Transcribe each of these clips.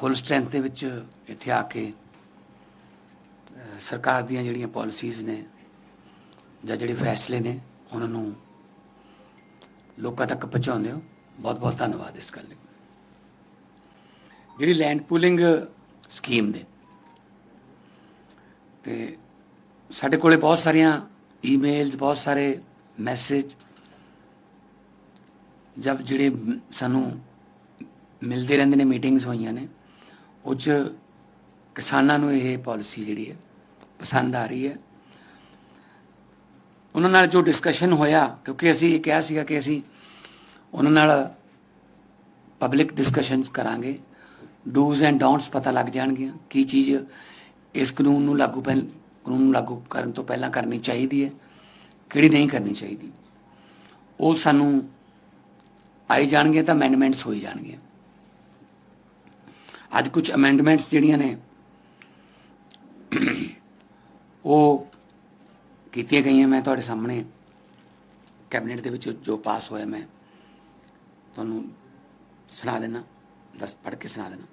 ਫੁੱਲ strength ਦੇ ਵਿੱਚ ਇੱਥੇ ਆ ਕੇ ਸਰਕਾਰ ਦੀਆਂ ਜਿਹੜੀਆਂ ਪਾਲਿਸੀਜ਼ ਨੇ ਜਾਂ ਜਿਹੜੇ ਫੈਸਲੇ ਨੇ, ਉਹਨਾਂ ਨੂੰ ਲੋਕਾਂ ਤੱਕ ਪਹੁੰਚਾਉਂਦੇ ਹੋ। ਬਹੁਤ ਬਹੁਤ ਧੰਨਵਾਦ ਇਸ ਗੱਲ ਲਈ। ਜਿਹੜੀ ਲੈਂਡ ਪੂਲਿੰਗ ਸਕੀਮ ਦੇ, ਤੇ ਸਾਡੇ ਕੋਲੇ ਬਹੁਤ ਸਾਰੀਆਂ ਈਮੇਲਸ ਬਹੁਤ ਸਾਰੇ ਮੈਸੇਜ ਜਦ ਜਿਹੜੇ ਸਾਨੂੰ ਮਿਲਦੇ ਰਹਿੰਦੇ ਨੇ ਮੀਟਿੰਗਸ ਹੋਈਆਂ ਨੇ ਉਹ 'ਚ ਕਿਸਾਨਾਂ ਨੂੰ ਇਹ ਪਾਲਿਸੀ ਜਿਹੜੀ ਹੈ, ਪਸੰਦ ਆ ਰਹੀ ਹੈ। ਉਹਨਾਂ ਨਾਲ ਜੋ ਡਿਸਕਸ਼ਨ ਹੋਇਆ, ਕਿਉਂਕਿ ਅਸੀਂ ਇਹ ਕਿਹਾ ਸੀਗਾ ਕਿ ਅਸੀਂ ਉਹਨਾਂ ਨਾਲ ਪਬਲਿਕ ਡਿਸਕਸ਼ਨਸ ਕਰਾਂਗੇ। ਡੂਜ਼ ਐਂਡ ਡੋਂਟਸ ਪਤਾ ਲੱਗ ਜਾਣਗੀਆਂ ਕੀ ਚੀਜ਼ ਇਸ ਕਾਨੂੰਨ ਨੂੰ ਲਾਗੂ ਪਹਿਲ, ਕਾਨੂੰਨ ਨੂੰ ਲਾਗੂ ਕਰਨ ਤੋਂ ਪਹਿਲਾਂ ਕਰਨੀ ਚਾਹੀਦੀ ਹੈ, ਕਿਹੜੀ ਨਹੀਂ ਕਰਨੀ ਚਾਹੀਦੀ। ਉਹ ਸਾਨੂੰ ਆਈ ਜਾਣਗੇ ਤਾਂ ਅਮੈਂਡਮੈਂਟਸ ਹੋਈ ਜਾਣਗੀਆਂ। ਅੱਜ ਕੁਝ ਅਮੈਂਡਮੈਂਟਸ ਜਿਹੜੀਆਂ ਨੇ, ਉਹ ਕੀਤੀਆਂ ਗਈਆਂ ਮੈਂ ਤੁਹਾਡੇ ਸਾਹਮਣੇ। ਕੈਬਨਿਟ ਦੇ ਵਿੱਚ ਜੋ ਪਾਸ ਹੋਇਆ ਮੈਂ, ਤੁਹਾਨੂੰ ਸੁਣਾ ਦੇਣਾ ਦਸ, ਪੜ੍ਹ ਕੇ ਸੁਣਾ ਦੇਣਾ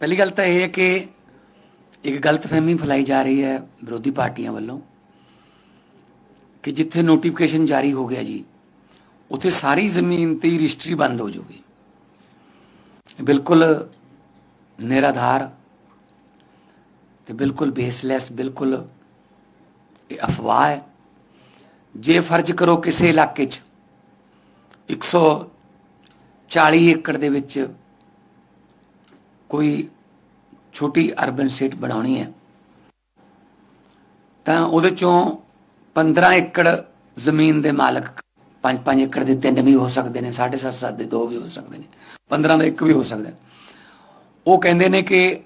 ਪਹਿਲੀ ਗੱਲ ਤਾਂ ਇਹ ਹੈ ਕਿ ਇੱਕ ਗਲਤਫਹਿਮੀ ਫੈਲਾਈ ਜਾ ਰਹੀ ਹੈ ਵਿਰੋਧੀ ਪਾਰਟੀਆਂ ਵੱਲੋਂ ਕਿ ਜਿੱਥੇ ਨੋਟੀਫਿਕੇਸ਼ਨ ਜਾਰੀ ਹੋ ਗਿਆ ਜੀ, ਉੱਥੇ ਸਾਰੀ ਜ਼ਮੀਨ ਤੇ ਰਜਿਸਟਰੀ ਬੰਦ ਹੋ ਜਾਊਗੀ। ਬਿਲਕੁਲ ਨਿਰਾਧਾਰ ਤੇ ਬਿਲਕੁਲ ਬੇਸਲੈਸ ਬਿਲਕੁਲ ਇਹ ਅਫਵਾਹ ਹੈ। ਜੇ ਫਰਜ਼ ਕਰੋ ਕਿਸੇ ਇਲਾਕੇ 'ਚ 140 ਏਕੜ ਦੇ ਵਿੱਚ ਕੋਈ ਛੋਟੀ ਅਰਬਨ ਸਟੇਟ ਬਣਾਉਣੀ ਹੈ, ਤਾਂ ਉਹਦੇ ਚੋਂ 15 ਏਕੜ ਜ਼ਮੀਨ ਦੇ ਮਾਲਕ 5-5 ਏਕੜ ਦੇ ਤਿੰਨ ਵੀ ਹੋ ਸਕਦੇ ਨੇ 7.5 ਦੇ ਦੋ ਵੀ ਹੋ ਸਕਦੇ ਨੇ 15 ਦਾ ਇੱਕ ਵੀ ਹੋ ਸਕਦਾ ਹੈ। ਉਹ ਕਹਿੰਦੇ ਨੇ ਕਿ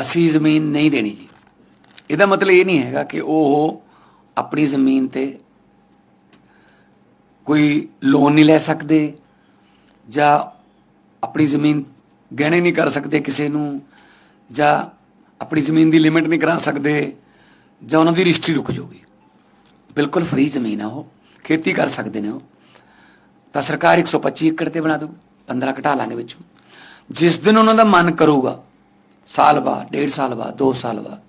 ਅਸੀਂ ਜ਼ਮੀਨ ਨਹੀਂ ਦੇਣੀ ਜੀ। ਇਹਦਾ ਮਤਲਬ ਇਹ ਨਹੀਂ ਹੈਗਾ ਕਿ ਉਹ ਆਪਣੀ ਜ਼ਮੀਨ ਤੇ ਕੋਈ ਲੋਨ ਨਹੀਂ ਲੈ ਸਕਦੇ ਜਾਂ ਆਪਣੀ ਜ਼ਮੀਨ ਗਹਿਣੇ ਨਹੀਂ ਕਰ ਸਕਦੇ ਕਿਸੇ ਨੂੰ ਜਾਂ ਆਪਣੀ ਜ਼ਮੀਨ ਦੀ ਲਿਮਿਟ ਨਹੀਂ ਕਰਾ ਸਕਦੇ ਜਾਂ ਉਹਨਾਂ ਦੀ ਰਜਿਸਟਰੀ ਰੁਕ ਜਾਊਗੀ। ਬਿਲਕੁਲ ਫ੍ਰੀ ਜ਼ਮੀਨ ਆ ਉਹ। ਖੇਤੀ ਕਰ ਸਕਦੇ ਨੇ ਉਹ। ਤਾਂ ਸਰਕਾਰ 125 ਏਕੜ ਤੇ ਬਣਾ ਦੂਗੀ 15 ਘਟਾ ਲਾਂਗੇ ਵਿੱਚੋਂ। ਜਿਸ ਦਿਨ ਉਹਨਾਂ ਦਾ ਮਨ ਕਰੂਗਾ, ਸਾਲ ਬਾਅਦ, ਡੇਢ ਸਾਲ ਬਾਅਦ 2 ਸਾਲ ਬਾਅਦ,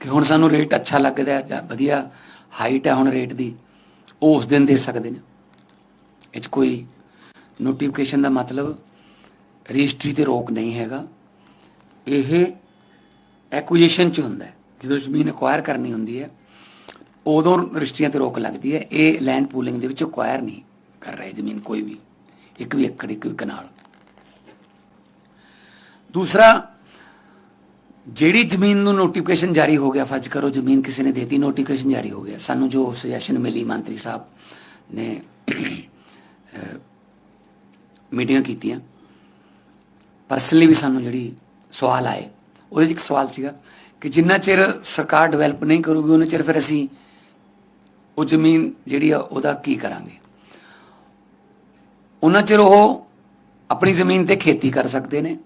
ਕਿ ਹੁਣ ਸਾਨੂੰ ਰੇਟ ਅੱਛਾ ਲੱਗਦਾ ਹੈ ਜਾਂ ਵਧੀਆ ਹਾਈਟ ਹੈ ਹੁਣ ਰੇਟ ਦੀ, ਉਹ ਉਸ ਦਿਨ ਦੇ ਸਕਦੇ ਨੇ। ਇਹ 'ਚ ਕੋਈ ਨੋਟੀਫਿਕੇਸ਼ਨ ਦਾ ਮਤਲਬ ਰਜਿਸਟਰੀ ਤੇ ਰੋਕ ਨਹੀਂ ਹੈਗਾ। ਇਹ ਐਕੁਜੀਸ਼ਨ ਚ ਹੁੰਦਾ ਜਦੋਂ ਜ਼ਮੀਨ ਅਕਵਾਇਰ ਕਰਨੀ ਹੁੰਦੀ ਹੈ ਉਦੋਂ ਰਜਿਸਟਰੀਆਂ ਤੇ ਰੋਕ ਲੱਗਦੀ ਹੈ। ਇਹ ਲੈਂਡ ਪੂਲਿੰਗ ਦੇ ਵਿੱਚ ਅਕਵਾਇਰ ਨਹੀਂ ਕਰ ਰਹੇ ਜ਼ਮੀਨ ਕੋਈ ਵੀ। ਇੱਕ ਵੀ ਏਕੜ, ਇੱਕ ਵੀ ਕਨਾਲ। ਦੂਸਰਾ, ਜਿਹੜੀ ਜ਼ਮੀਨ ਨੂੰ ਨੋਟੀਫਿਕੇਸ਼ਨ ਜਾਰੀ ਹੋ ਗਿਆ ਫਰਜ਼ ਕਰੋ, ਜ਼ਮੀਨ ਕਿਸੇ ਨੇ ਦੇਤੀ ਨੋਟੀਫਿਕੇਸ਼ਨ ਜਾਰੀ ਹੋ ਗਿਆ। ਸਾਨੂੰ ਜੋ ਸੁਜੈਸ਼ਨ ਮਿਲੀ, ਮੰਤਰੀ ਸਾਹਿਬ ਨੇ ਮੀਟਿੰਗਾਂ ਕੀਤੀਆਂ। ਪਰਸਨਲੀ ਵੀ ਸਾਨੂੰ ਜਿਹੜੀ ਸਵਾਲ ਆਏ। ਉਹਦੇ 'ਚ ਇੱਕ ਸਵਾਲ ਸੀਗਾ ਕਿ ਜਿੰਨਾ ਚਿਰ ਸਰਕਾਰ ਡਿਵੈਲਪ ਨਹੀਂ ਕਰੂਗੀ, ਉਹਨਾਂ ਚਿਰ ਫਿਰ ਅਸੀਂ ਉਹ ਜ਼ਮੀਨ ਜਿਹੜੀ ਆ, ਉਹਦਾ ਕੀ ਕਰਾਂਗੇ? ਉਹਨਾਂ ਚਿਰ ਉਹ ਆਪਣੀ ਜ਼ਮੀਨ ਤੇ ਖੇਤੀ ਕਰ ਸਕਦੇ ਨੇ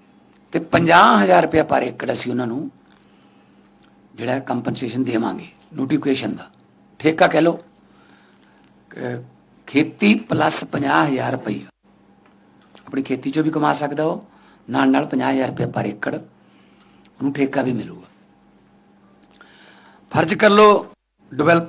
ਤੇ 50000 ਰੁਪਏ ਪਰ ਏਕੜ ਅਸੀਂ ਉਹਨਾਂ ਨੂੰ ਜਿਹੜਾ ਕੰਪਨਸੇਸ਼ਨ ਦੇਵਾਂਗੇ ਨੋਟੀਫਿਕੇਸ਼ਨ ਦਾ। ਠੇਕਾ ਕਹਿ ਲਓ ਖੇਤੀ ਪਲੱਸ 50000 ਰੁਪਏ ਆਪਣੀ ਖੇਤੀ ਚੋਂ ਵੀ ਕਮਾ ਸਕਦਾ ਉਹ, ਨਾਲ ਨਾਲ 50000 ਰੁਪਏ ਪਰ ਏਕੜ ਉਹਨੂੰ ਠੇਕਾ ਵੀ ਮਿਲੂਗਾ। ਫਰਜ਼ ਕਰ ਲਓ ਡਿਵੈਲਪ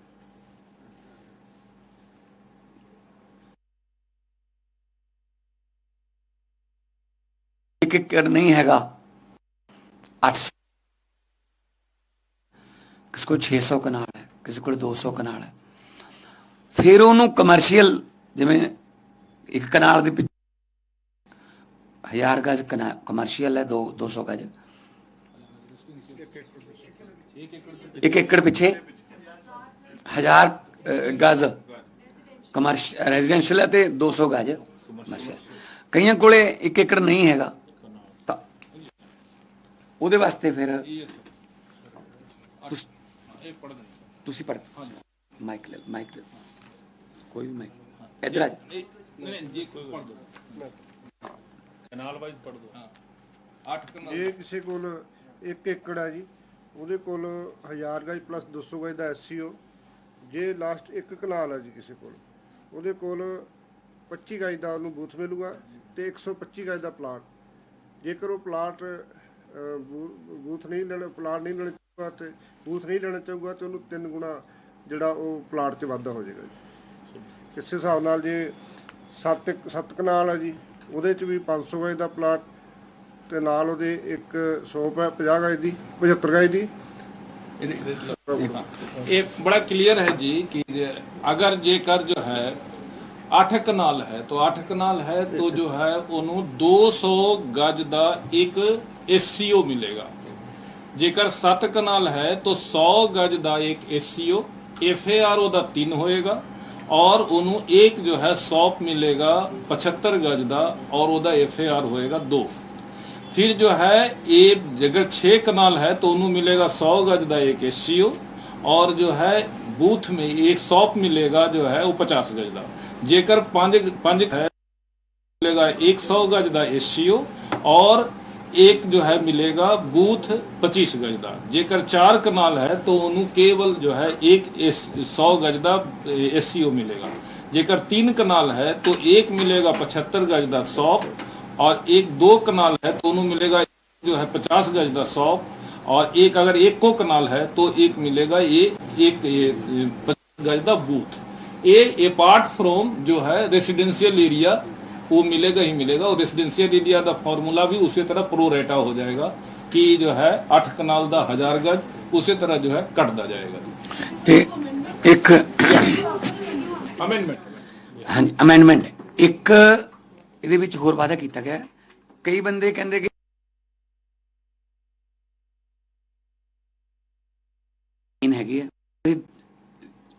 ਇੱਕ ਏਕੜ ਨਹੀਂ ਹੈਗਾ? 800 ਕਿਸੇ ਕੋਲ 600 ਕਨਾਲ ਹੈ, ਕਿਸੇ ਕੋਲ 200 ਕਨਾਲ ਹੈ। ਫਿਰ ਉਹਨੂੰ ਕਮਰਸ਼ੀਅਲ ਜਿਵੇਂ ਇੱਕ ਕਨਾਲ ਦੇ ਪਿੱਛੇ ਹਜ਼ਾਰ ਗਜ ਕਮਰਸ਼ੀਅਲ ਹੈ 2 200 ਗਜ। ਇੱਕ ਏਕੜ ਪਿੱਛੇ ਹਜ਼ਾਰ ਗਜ। ਕਮਰਸ਼ ਰੈਜ਼ੀਡੈਂਸ਼ੀਅਲ ਹੈ ਤੇ 200 ਗਜ ਕਮਰਸ਼ੀਅਲ ਕਈਆਂ ਕੋਲੇ ਇੱਕ ਏਕੜ ਨਹੀਂ ਹੈਗਾ। ਉਹਦੇ ਵਾਸਤੇ ਫਿਰ ਤੁਸ- ਤੁਸੀਂ ਪੜ ਮਾਈਕ ਲੈ ਮਾਈਕ ਲੈ। ਕੋਈ ਵੀ ਮਾਈਕ। ਇਧਰ ਆ। ਨਹੀਂ ਨਹੀਂ ਜੀ ਪੜ ਦੋ। ਕਨਾਲ ਵਾਈਜ਼ ਪੜ ਦੋ। ਹਾਂ। 8 ਕਨਾਲ। ਜੇ ਕਿਸੇ ਕੋਲ 1 ਏਕੜ ਹੈ ਜੀ। ਉਹਦੇ ਕੋਲ 1000 ਗਜ ਪਲੱਸ 200 ਗਜ ਦਾ ਐਸਸੀਓ ਜੇ ਲਾਸਟ ਇੱਕ ਕਨਾਲ ਹੈ ਜੀ ਕਿਸੇ ਕੋਲ। ਉਹਦੇ ਕੋਲ 25 ਗਜ ਦਾ ਉਹਨੂੰ ਬੂਥ ਮਿਲੂਗਾ ਤੇ 125 ਗਜ ਦਾ ਪਲਾਟ। ਜੇਕਰ ਉਹ ਪਲਾਟ ਬੂਥ ਨਹੀਂ ਲੈਣਾ, ਪਲਾਟ ਨਹੀਂ ਲੈਣਾ ਚਾਹੂਗਾ ਤੇ ਬੂਥ ਨਹੀਂ ਲੈਣਾ ਚਾਹੂਗਾ ਤੇ ਉਹਨੂੰ ਤਿੰਨ ਗੁਣਾ ਜਿਹੜਾ ਉਹ ਪਲਾਟ 'ਚ ਵਾਧਾ ਹੋ ਜਾਏਗਾ ਜੀ। ਇਸੇ ਹਿਸਾਬ ਨਾਲ ਜੇ ਸੱਤ ਸੱਤ ਕਨਾਲ ਹੈ ਜੀ, ਉਹਦੇ 'ਚ ਵੀ 500 ਗਜ ਦਾ ਪਲਾਟ ਤੇ ਨਾਲ ਉਹਦੇ ਇੱਕ 100 50 ਗਜ ਦੀ 75 ਗਜ ਦੀ। ਇਹ ਬੜਾ ਕਲੀਅਰ ਹੈ ਜੀ ਕਿ ਅਗਰ ਜੇਕਰ ਜੋ ਹੈ 8 ਕਨਾਲ ਹੈ तो 8 ਕਨਾਲ ਹੈ तो जो है ਉਹਨੂੰ 200 ਗਜ ਦਾ ਇੱਕ ਐਸਸੀਓ ਮਿਲੇਗਾ ਜੇਕਰ 7 ਕਨਾਲ ਹੈ तो 100 ਗਜ ਦਾ ਇੱਕ ਐਸਸੀਓ ਐਫਏਆਰ ਉਹਦਾ 3 ਹੋਏਗਾ ਔਰ ਉਹਨੂੰ ਇੱਕ ਜੋ ਹੈ 100 ਮਿਲੇਗਾ 75 ਗਜ ਦਾ ਔਰ ਉਹਦਾ ਐਫਏਆਰ ਹੋਏਗਾ 2 फिर जो है ये जगह छह कनाल है तो उन्हें मिलेगा सौ गज का एक एस और जो है बूथ में एक सौप मिलेगा जो है वो पचास गज का जेकर पांच पांच है मिलेगा एक सौ गज का एस और एक जो है मिलेगा बूथ पच्चीस गज का जेकर चार कनाल है तो उन्हें केवल जो है एक सौ गज का एस मिलेगा जेकर तीन कनाल है तो एक मिलेगा पचहत्तर गज का सौप और एक दो कनाल है तो उन्हें मिलेगा जो है पचास गज का सौ और एक अगर एक को कनाल है तो एक मिलेगा ये एक ये, ये, पचास गज का बूथ ये अपार्ट फ्रॉम जो है रेसिडेंशियल एरिया वो मिलेगा ही मिलेगा और रेसिडेंशियल एरिया का फॉर्मूला भी उसी तरह प्रो रेटा हो जाएगा कि जो है अठ कनाल का हजार गज उसी तरह जो है कटता जाएगा ਤੇ ਇੱਕ अमेंडमेंट ਹਾਂਜੀ ਅਮੈਂਡਮੈਂਟ ਇੱਕ ਇਹਦੇ ਵਿੱਚ ਹੋਰ ਵਾਅਦਾ ਕੀਤਾ ਗਿਆ ਹੈ। ਕਈ ਬੰਦੇ ਕਹਿੰਦੇ ਕਿ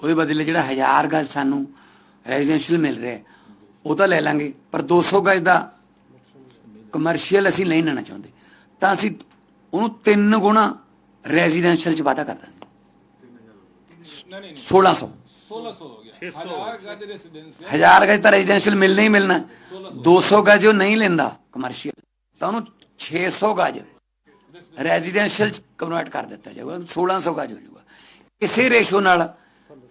ਉਹਦੇ ਬਦਲੇ ਜਿਹੜਾ ਹਜ਼ਾਰ ਗਜ ਸਾਨੂੰ ਰੈਜ਼ੀਡੈਂਸ਼ੀਅਲ ਮਿਲ ਰਿਹਾ ਉਹ ਤਾਂ ਲੈ ਲਾਂਗੇ। ਪਰ 200 ਗਜ ਦਾ ਕਮਰਸ਼ੀਅਲ ਅਸੀਂ ਨਹੀਂ ਲੈਣਾ ਚਾਹੁੰਦੇ। ਤਾਂ ਅਸੀਂ ਉਹਨੂੰ ਤਿੰਨ ਗੁਣਾ ਰੈਜ਼ੀਡੈਂਸ਼ੀਅਲ ਚ ਵਾਧਾ ਕਰ ਦਾਂਗੇ। 1600 1000 ਗਜ ਤਾਂ ਰੈਜ਼ੀਡੈਂਸ਼ੀਅਲ ਮਿਲਣਾ ਹੀ ਮਿਲਣਾ। 200 ਗਜ ਉਹ ਨਹੀਂ ਲੈਂਦਾ ਕਮਰਸ਼ੀਅਲ ਤਾਂ ਉਹਨੂੰ 600 ਗਜ ਰੈਜ਼ੀਡੈਂਸ਼ੀਅਲ ਚ ਕਨਵਰਟ ਕਰ ਦਿੱਤਾ ਜਾਊਗਾ। 1600 ਗਜ ਹੋ ਜਾਊਗਾ। ਇਸੇ ਰੇਸ਼ੋ ਨਾਲ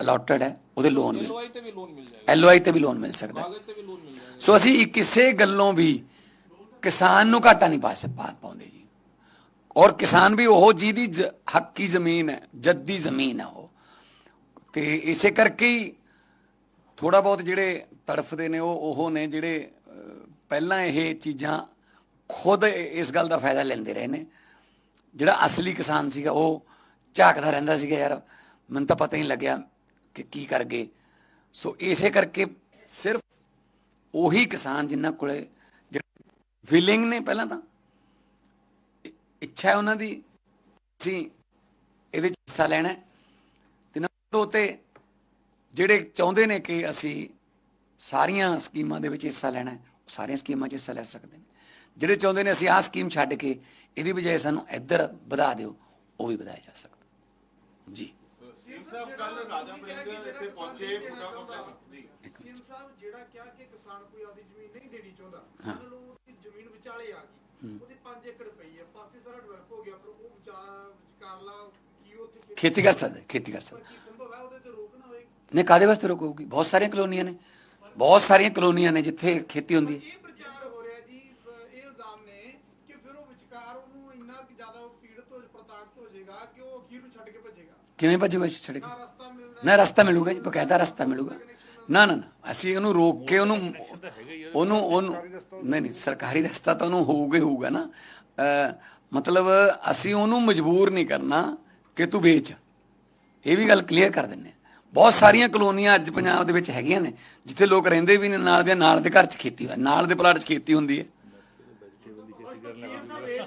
ਅਲੋਟਡ ਹੈ ਉਹਦੇ ਲੋਨ ਵੀ ਲੋਨ ਮਿਲ ਜਾਏਗਾ ਐਲਓਆਈ ਤੇ ਵੀ ਲੋਨ ਮਿਲ ਸਕਦਾ ਸੋ ਅਸੀਂ ਕਿਸੇ ਗੱਲੋਂ ਵੀ ਕਿਸਾਨ ਨੂੰ ਘਾਟਾ ਨਹੀਂ ਪਾ ਸਕਦੇ ਪਾਉਂਦੇ ਜੀ ਔਰ ਕਿਸਾਨ ਵੀ ਉਹ ਜਿਹਦੀ ਦੀ ਹੱਕ ਜ਼ਮੀਨ ਹੈ ਜੱਦੀ ਜ਼ਮੀਨ ਹੈ ਉਹ ਤੇ ਇਸੇ ਕਰਕੇ ਹੀ ਥੋੜਾ ਬਹੁਤ ਜਿਹੜੇ ਤੜਫਦੇ ਨੇ ਉਹ ਉਹ ਨੇ ਜਿਹੜੇ ਪਹਿਲਾਂ ਇਹ ਚੀਜ਼ਾਂ ਖੁਦ ਇਸ ਗੱਲ ਦਾ ਫਾਇਦਾ ਲੈਂਦੇ ਰਹੇ ਨੇ ਜਿਹੜਾ ਅਸਲੀ ਕਿਸਾਨ ਸੀਗਾ ਉਹ ਝਾਕਦਾ ਰਹਿੰਦਾ ਸੀਗਾ ਯਾਰ ਮੈਨੂੰ ਤਾਂ ਪਤਾ ਹੀ ਲੱਗਿਆ ਕਿ ਕੀ ਕਰ ਗਏ? ਸੋ ਇਸੇ ਕਰਕੇ ਸਿਰਫ ਉਹੀ ਕਿਸਾਨ ਜਿਨ੍ਹਾਂ ਕੋਲੇ ਜਿਹੜੇ ਵਿਲਿੰਗ ਨੇ ਪਹਿਲਾਂ ਤਾਂ ਇੱਛਾ ਹੈ ਉਹਨਾਂ ਦੀ, ਅਸੀਂ ਇਹਦੇ ਚ ਹਿੱਸਾ ਲੈਣਾ ਹੈ। ਤੇ ਨੰਬਰ ਦੋ ਤੇ ਜਿਹੜੇ ਚਾਹੁੰਦੇ ਨੇ ਕਿ ਅਸੀਂ ਸਾਰੀਆਂ ਸਕੀਮਾਂ ਦੇ ਵਿੱਚ ਹਿੱਸਾ ਲੈਣਾ ਹੈ, ਉਹ ਸਾਰੀਆਂ ਸਕੀਮਾਂ 'ਚ ਹਿੱਸਾ ਲੈ ਸਕਦੇ ਨੇ। ਜਿਹੜੇ ਚਾਹੁੰਦੇ ਨੇ ਅਸੀਂ ਆਹ ਸਕੀਮ ਛੱਡ ਕੇ, ਇਹਦੀ ਬਜਾਏ ਸਾਨੂੰ ਇੱਧਰ ਵਧਾ ਦਿਓ, ਉਹ ਵੀ ਵਧਾਇਆ ਜਾ ਸਕਦਾ। ਸਾਹਿਬ ਕੱਲ ਰਾਜਾ ਵੜਿੰਗ ਇੱਥੇ ਪਹੁੰਚੇ ਪੂਰਾ ਕੰਪਲੈਕਸ ਜੀ। ਸੀਐਮ ਸਾਹਿਬ ਜਿਹੜਾ ਕਿਹਾ ਕਿ ਕਿਸਾਨ ਕੋਈ ਆਪਦੀ ਜ਼ਮੀਨ ਨਹੀਂ ਦੇਣੀ ਚਾਹੁੰਦਾ ਉਹਨਾਂ ਨੂੰ ਉਹਦੀ ਜ਼ਮੀਨ ਵਿਚਾਲੇ ਆ ਗਈ ਉਹਦੀ 5 ਏਕੜ ਪਈ ਹੈ ਪਾਸੇ ਸਾਰਾ ਡਿਵੈਲਪ ਹੋ ਗਿਆ ਪਰ ਉਹ ਵਿਚਾਰ ਵਿਚਕਾਰਲਾ ਕੀ ਜੀ ਉੱਥੇ ਖੇਤੀ ਕਰ ਸਕਦਾ ਖੇਤੀ ਕਰ ਸਕਦਾ। ਸੰਭਵ ਹੈ ਉਹਦੇ ਤੇ ਰੋਕ ਨਾ ਹੋਏ ਨਹੀਂ ਕਾਦੇ ਵਾਸਤੇ ਰੋਕੂਗੀ? ਬਹੁਤ ਸਾਰੀਆਂ ਕਲੋਨੀਆਂ ਨੇ ਬਹੁਤ ਸਾਰੀਆਂ ਕਲੋਨੀਆਂ ਨੇ ਜਿੱਥੇ ਖੇਤੀ ਹੁੰਦੀ ਹੋ ਰਿਹਾ ਜੀ ਅਹ ਇਹ ਇਲਜ਼ਾਮ ਨੇ ਕਿ ਫਿਰ ਉਹ ਵਿਚਕਾਰ ਉਹਨੂੰ ਇੰਨਾ ਕਿ ਜ਼ਿਆਦਾ ਉਹ ਪੀੜਤ ਹੋ ਪ੍ਰਤਾੜਿਤ ਹੋ ਜਾਏਗਾ ਕਿ ਉਹ ਅਖੀਰ ਨੂੰ ਛੱਡ ਕੇ ਭੱਜੇਗਾ ਕਿਵੇਂ ਭੱਜੂਗਾ ਛੱਡ ਕੇ? ਨਾ ਰਸਤਾ ਮਿਲੂਗਾ ਜੀ ਬਕਾਇਦਾ ਰਸਤਾ ਮਿਲੂਗਾ। ਨਾ ਨਾ ਨਾ ਅਸੀਂ ਉਹਨੂੰ ਰੋਕ ਕੇ ਉਹਨੂੰ ਉਹਨੂੰ ਉਹਨੂੰ ਨਹੀਂ ਨਹੀਂ ਸਰਕਾਰੀ ਰਸਤਾ ਤਾਂ ਉਹਨੂੰ ਹੋਊਗਾ ਹੀ ਹੋਊਗਾ ਨਾ। ਮਤਲਬ ਅਸੀਂ ਉਹਨੂੰ ਮਜਬੂਰ ਨਹੀਂ ਕਰਨਾ ਕਿ ਤੂੰ ਵੇਚ। ਇਹ ਵੀ ਗੱਲ ਕਲੀਅਰ ਕਰ ਦਿੰਨੇ। ਬਹੁਤ ਸਾਰੀਆਂ ਕਲੋਨੀਆਂ ਅੱਜ ਪੰਜਾਬ ਦੇ ਵਿੱਚ ਹੈਗੀਆਂ ਨੇ ਜਿੱਥੇ ਲੋਕ ਰਹਿੰਦੇ ਵੀ ਨੇ ਨਾਲ ਦੇ ਨਾਲ ਦੇ ਘਰ 'ਚ ਖੇਤੀ ਹੋਇਆ ਨਾਲ ਦੇ ਪਲਾਟ 'ਚ ਖੇਤੀ ਹੁੰਦੀ ਹੈ। ਰੇਟ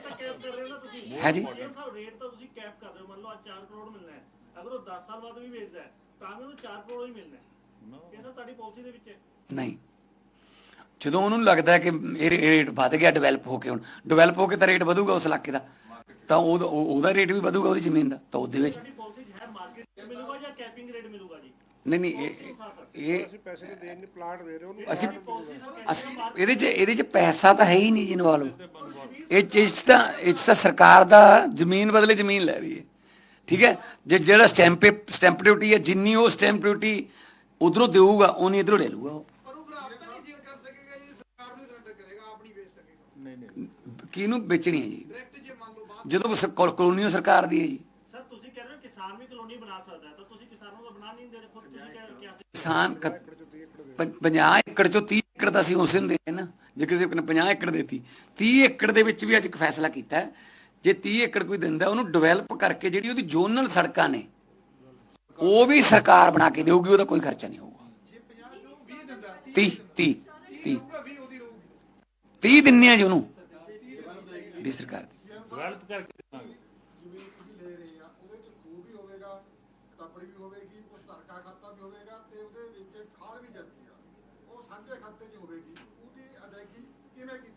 ਤਾਂ ਕੈਪ ਕਰ ਰਹੇ ਹੋ ਨਾ ਤੁਸੀਂ। ਹੈ ਜੀ। ਰੇਟ ਤਾਂ ਰੇਟ ਤਾਂ ਤੁਸੀਂ ਕੈਪ ਕਰ ਰਹੇ ਹੋ ਮੰਨ ਲਓ ਅੱਜ 4 ਕਰੋੜ ਮਿਲਣਾ ਹੈ ਅਗਰ ਉਹ 10 ਸਾਲ ਬਾਅਦ ਵੀ ਵੇਚਦਾ ਹੈ ਤਾਂ ਵੀ ਉਹਨੂੰ 4 ਕਰੋੜ ਹੀ ਮਿਲਣਾ ਹੈ। ਇਹ ਸਭ ਤੁਹਾਡੀ ਪਾਲਿਸੀ ਦੇ ਵਿੱਚ ਹੈ? ਨਹੀਂ। ਜਦੋਂ ਉਹਨੂੰ ਲੱਗਦਾ ਹੈ ਕਿ ਇਹ ਰੇਟ ਵੱਧ ਗਿਆ ਡਿਵੈਲਪ ਹੋ ਕੇ ਹੁਣ ਡਿਵੈਲਪ ਹੋ ਕੇ ਤਾਂ ਰੇਟ ਵਧੂਗਾ ਉਸ ਇਲਾਕੇ ਦਾ। ਤਾਂ ਉਹਦਾ ਉਹ- ਉਹਦਾ ਰੇਟ ਵੀ ਵਧੂਗਾ ਉਹਦੀ ਜ਼ਮੀਨ ਦਾ ਤਾਂ ਉਹਦੇ ਵਿੱਚ ਤੁਹਾਡੀ ਪਾਲਿਸੀ 'ਚ ਹੈ ਮਾਰਕੀਟ ਰੇਟ ਮਿਲੂਗਾ ਜਾਂ ਕੈਪਿੰਗ ਰੇਟ ਮਿਲੂਗਾ ਜੀ? ਨਹੀਂ ਨਹੀਂ ਇਹ ਇਹ ਅਸੀਂ ਪੈਸੇ ਨਹੀਂ ਦੇਣ ਨਹੀਂ ਪਲਾਟ ਦੇ ਰਹੇ ਉਹਨੂੰ ਅਸੀਂ ਪਾਲਿਸੀ ਸਭ ਅਸੀਂ ਇਹਦੇ 'ਚ ਇਹਦੇ 'ਚ ਪੈਸਾ ਤਾਂ ਹੈ ਹੀ ਨਹੀਂ ਜੀ ਇਨਵੋਲਵ ਇਹ 'ਚ- ਇਹ 'ਚ ਤਾਂ ਇਹ 'ਚ ਤਾਂ ਸਰਕਾਰ ਦਾ ਜ਼ਮੀਨ ਬਦਲੇ ਜ਼ਮੀਨ ਲੈ ਰਹੀ ਹੈ। ਠੀਕ ਹੈ? ਜੇ ਜਿਹੜਾ ਸਟੈਂਪ ਸਟੈਂਪ ਡਿਊਟੀ ਹੈ ਜਿੰਨੀ ਉਹ ਸਟੈਂਪ ਡਿਊਟੀ ਉਧਰੋਂ ਦੇਊਗਾ ਉਨੀ ਇਧਰੋਂ ਲੈ ਲੂਗਾ ਉਹ। ਪਰ ਉਹ ਫਿਰ ਆਪ ਤਾਂ ਨਹੀਂ ਸੇਲ ਕਰ ਸਕੇਗਾ ਜੀ ਸਰਕਾਰ ਨੂੰ ਸਰੈਂਡਰ ਕਰੇਗਾ ਆਪ ਨਹੀਂ ਵੇਚ ਸਕੇਗਾ। ਕਿਹਨੂੰ ਵੇਚਣੀ ਹੈ ਜੀ? ਜਦੋਂ ਸ- ਕੋ- ਕਲੋਨੀਓ ਸਰਕਾਰ ਦੀ ਹੈ ਜੀ। ਸਰ ਤੁਸੀਂ ਕਹਿ ਰਹੇ ਹੋ ਕਿਸਾਨ ਵੀ ਕਲੋਨੀ ਬਣਾ ਸਕਦਾ ਹੈ ਤਾਂ ਤੁਸੀਂ ਕਿਸਾਨਾਂ ਨੂੰ ਬਣਾ ਨਹੀਂ ਦੇ ਰਹੇ ਖੁਦ ਤੁਸੀਂ ਕਹਿ ਕਿਹਾ ਕਿਸਾਨ 50 ਏਕੜ ਚੋਂ 30 ਏਕੜ ਤਾਂ ਅਸੀਂ ਉਸੇ ਨੂੰ ਦੇ ਰਹੇ ਨਾ। ਜੇ ਕਿਸੇ ਨੇ 50 ਏਕੜ ਦੇਤੀ 30 ਏਕੜ ਦੇ ਵਿੱਚ ਵੀ ਅੱਜ ਇੱਕ ਫੈਸਲਾ ਕੀਤਾ ਹੈ ਜੇ 30 ਏਕੜ ਕੋਈ ਦਿੰਦਾ ਉਹਨੂੰ ਡਿਵੈਲਪ ਕਰਕੇ ਜਿਹੜੀ ਉਹਦੀ ਜ਼ੋਨਲ ਸੜਕਾਂ ਨੇ ਉਹ ਵੀ ਸਰਕਾਰ ਬਣਾ ਕੇ ਦੇਊਗੀ ਉਹਦਾ ਕੋਈ ਖਰਚਾ ਨਹੀਂ ਹੋਊਗਾ। ਜੇ 50 ਜੋ 20 ਦਿੰਦਾ 30 30 30 ਹੋਊਗਾ 20 ਉਹਦੀ ਰਹੂਗੀ 30 ਦਿੰਨੇ ਆ ਜੀ ਉਹਨੂੰ ਦੀ ਸਰਕਾਰ ਦੀ। ਡਿਵੈਲਪ ਕਰਕੇ ਦੇਵਾਂਗੇ। ਜ਼ਮੀਨ ਤੁਸੀਂ ਲੈ ਰਹੇ ਆ ਉਹਦੇ ਚ ਖੂਹ ਵੀ ਹੋਵੇਗਾ ਤਪੜੀ ਵੀ ਹੋਵੇਗੀ ਕੁਛ ਧਰਕਾ ਖਾਤਾ ਵੀ ਹੋਵੇਗਾ ਤੇ ਉਹਦੇ ਵਿੱਚ ਖਾਲ ਵੀ ਜਾਂਦੀ ਆ ਉਹ ਸਾਂਝੇ ਖਾਤੇ 'ਚ ਹੋਵੇਗੀ ਉਹਦੀ ਅਦਾਇਗੀ ਕਿਵੇਂ ਕੀਤੀ ਜਾਵੇਗੀ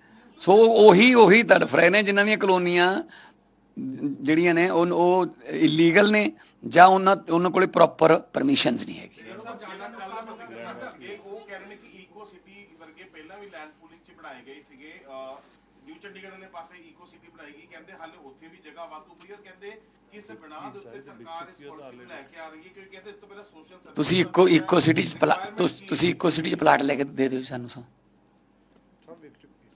ਸੋ ਉਹੀ ਉਹੀ ਤੜਫ ਰਹੇ ਨੇ ਜਿਨ੍ਹਾਂ ਦੀਆਂ ਕਲੋਨੀਆਂ ਜਿਹੜੀਆਂ ਨੇ ਉਹ ਉਹ ਇਲੀਗਲ ਨੇ ਜਾਂ ਉਹਨਾਂ ਉਹਨਾਂ ਕੋਲੇ ਪ੍ਰੋਪਰ ਪਰਮਿਸ਼ਨਸ ਨਹੀਂ ਹੈਗੀ। ਇਹ ਉਹ ਕਹਿ ਰਹੇ ਨੇ ਕਿ ਈਕੋ ਸਿਟੀ ਵਰਗੇ ਪਹਿਲਾਂ ਵੀ ਲੈਂਡ ਪੂਲਿੰਗ ਚ ਬਣਾਏ ਗਏ ਸੀਗੇ। ਨਿਊ ਚੰਡੀਗੜ੍ਹ ਵਾਲੇ ਪਾਸੇ ਈਕੋ ਸਿਟੀ ਬਣਾਈ ਗਈ। ਕਹਿੰਦੇ ਹਾਲੇ ਉੱਥੇ ਵੀ ਜਗ੍ਹਾ ਵਾਧੂ ਪਈ ਔਰ ਕਹਿੰਦੇ ਕਿਸ ਬਣਾ ਦੇ ਉੱਤੇ ਸਰਕਾਰ ਇਸ ਪਾਲਿਸੀ ਨੂੰ ਲੈ ਕੇ ਆ ਰਹੀ ਹੈ? ਕਿਉਂਕਿ ਕਹਿੰਦੇ ਇਸ ਤੋਂ ਪਹਿਲਾਂ ਸੋਸ਼ਲ ਤੁਸੀਂ ਇੱਕੋ ਇੱਕੋ ਸਿਟੀ ਚ ਤੁਸ- ਤੁਸੀਂ ਇੱਕੋ ਸਿਟੀ ਚ ਪਲਾਟ ਲੈ ਕੇ ਦੇ ਦਿਓ ਸਾਨੂੰ ਸਾ।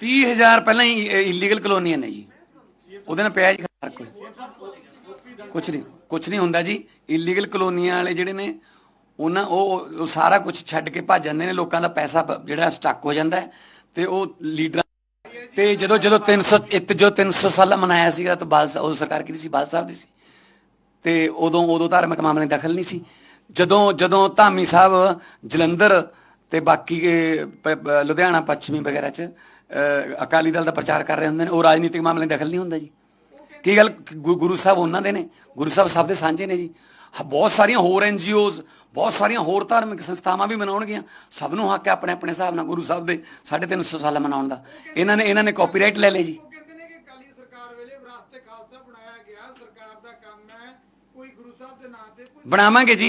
30000 ਪਹਿਲਾਂ ਹੀ ਇਲੀਗਲ ਕਲੋਨੀਆਂ ਨੇ ਜੀ। ਉਹਦੇ ਨਾਲ ਪਿਆ ਜੀ ਫ਼ਰਕ ਕੋਈ। ਕੁਛ ਨਹੀਂ ਕੁਛ ਨਹੀਂ ਹੁੰਦਾ ਜੀ। ਇਲੀਗਲ ਕਲੋਨੀਆਂ ਵਾਲੇ ਜਿਹੜੇ ਨੇ, ਉਹਨਾਂ ਉਹ ਸਾਰਾ ਕੁਝ ਛੱਡ ਕੇ ਭੱਜ ਜਾਂਦੇ ਨੇ। ਲੋਕਾਂ ਦਾ ਪੈਸਾ ਜਿਹੜਾ ਸਟਕ ਹੋ ਜਾਂਦਾ ਤੇ ਉਹ ਲੀਡਰਾਂ ਤੇ ਜਦੋਂ ਜਦੋਂ 300 ਇੱਕ ਜੋ 300 ਸਾਲਾ ਮਨਾਇਆ ਸੀਗਾ, ਤਾਂ ਬਾਲ ਸਾਹਿਬ- ਉਦੋਂ ਸਰਕਾਰ ਕਿਹਦੀ ਸੀ? ਬਾਲ ਸਾਹਿਬ ਦੀ ਸੀ। ਤੇ ਉਦੋਂ ਉਦੋਂ ਧਾਰਮਿਕ ਮਾਮਲੇ ਦਖਲ ਨਹੀਂ ਸੀ। ਜਦੋਂ ਜਦੋਂ ਧਾਮੀ ਸਾਹਿਬ ਜਲੰਧਰ ਤੇ ਬਾਕੀ ਲੁਧਿਆਣਾ ਪੱਛਮੀ ਵਗੈਰਾ ਚ ਅਕਾਲੀ ਦਲ ਦਾ ਪ੍ਰਚਾਰ ਕਰ ਰਹੇ ਹੁੰਦੇ ਨੇ ਉਹ ਰਾਜਨੀਤਿਕ ਮਾਮਲੇ ਦਖਲ ਨਹੀਂ ਹੁੰਦਾ ਜੀ। ਕੀ ਗੱਲ ਗੁਰੂ ਸਾਹਿਬ ਉਹਨਾਂ ਦੇ ਨੇ? ਗੁਰੂ ਸਾਹਿਬ ਸਭ ਦੇ ਸਾਂਝੇ ਨੇ ਜੀ। ਬਹੁਤ ਸਾਰੀਆਂ ਹੋਰ ਐਨਜੀਓਜ਼ ਬਹੁਤ ਸਾਰੀਆਂ ਹੋਰ ਧਾਰਮਿਕ ਸੰਸਥਾਵਾਂ ਵੀ ਮਨਾਉਣਗੀਆਂ। ਸਭ ਨੂੰ ਹੱਕ ਹੈ ਆਪਣੇ ਆਪਣੇ ਹਿਸਾਬ ਨਾਲ ਗੁਰੂ ਸਾਹਿਬ ਦੇ 350 ਸਾਲ ਮਨਾਉਣ ਦਾ। ਇਹਨਾਂ ਨੇ ਇਹਨਾਂ ਨੇ ਕਾਪੀਰਾਈਟ ਲੈ ਲਏ ਜੀ। ਬਣਾਵਾਂਗੇ ਜੀ।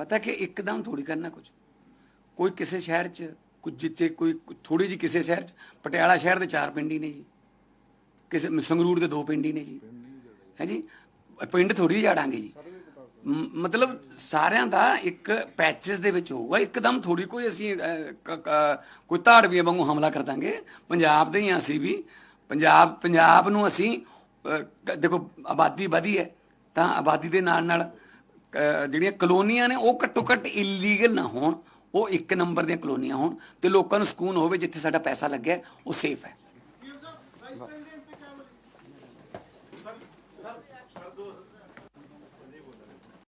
ਪਤਾ ਕਿ ਇੱਕਦਮ ਥੋੜੀ ਕਰਨਾ ਕੁਝ। ਕੋਈ ਕਿਸੇ ਸ਼ਹਿਰ 'ਚ ਕੁਝ ਜਿੱਥੇ ਕੋਈ ਥੋੜੀ ਜੀ ਕਿਸੇ ਸ਼ਹਿਰ 'ਚ, ਪਟਿਆਲਾ ਸ਼ਹਿਰ ਦੇ ਚਾਰ ਪਿੰਡ ਹੀ ਨੇ ਜੀ। ਕਿਸੇ ਸੰਗਰੂਰ ਦੇ ਦੋ ਪਿੰਡ ਹੀ ਨੇ ਜੀ। ਹੈ ਜੀ? ਪਿੰਡ ਥੋੜੀ ਜਾੜਾਂਗੇ ਜੀ। ਮ- ਮਤਲਬ ਸਾਰਿਆਂ ਦਾ ਇੱਕ ਪੈਚਸ ਦੇ ਵਿੱਚ ਹੋਊਗਾ। ਇੱਕਦਮ ਥੋੜੀ ਕੋਈ ਅਸੀਂ ਕੋਈ ਧਾੜਵੀਆਂ ਵਾਂਗੂ ਹਮਲਾ ਕਰ ਦਾਂਗੇ। ਪੰਜਾਬ ਦੇ ਹੀ ਅਸੀਂ ਵੀ। ਪੰਜਾਬ ਪੰਜਾਬ ਨੂੰ ਅਸੀਂ ਦੇਖੋ, ਆਬਾਦੀ ਵਧੀ ਹੈ, ਤਾਂ ਆਬਾਦੀ ਦੇ ਨਾਲ ਨਾਲ ਜਿਹੜੀਆਂ ਕਲੋਨੀਆਂ ਨੇ, ਉਹ ਘੱਟੋ ਘੱਟ ਇਲੀਗਲ ਨਾ ਹੋਣ। ਉਹ ਇੱਕ ਨੰਬਰ ਦੀਆਂ ਕਲੋਨੀਆਂ ਹੋਣ ਤੇ ਲੋਕਾਂ ਨੂੰ ਸਕੂਨ ਹੋਵੇ ਜਿੱਥੇ ਸਾਡਾ ਪੈਸਾ ਲੱਗਿਆ, ਉਹ ਸੇਫ ਹੈ।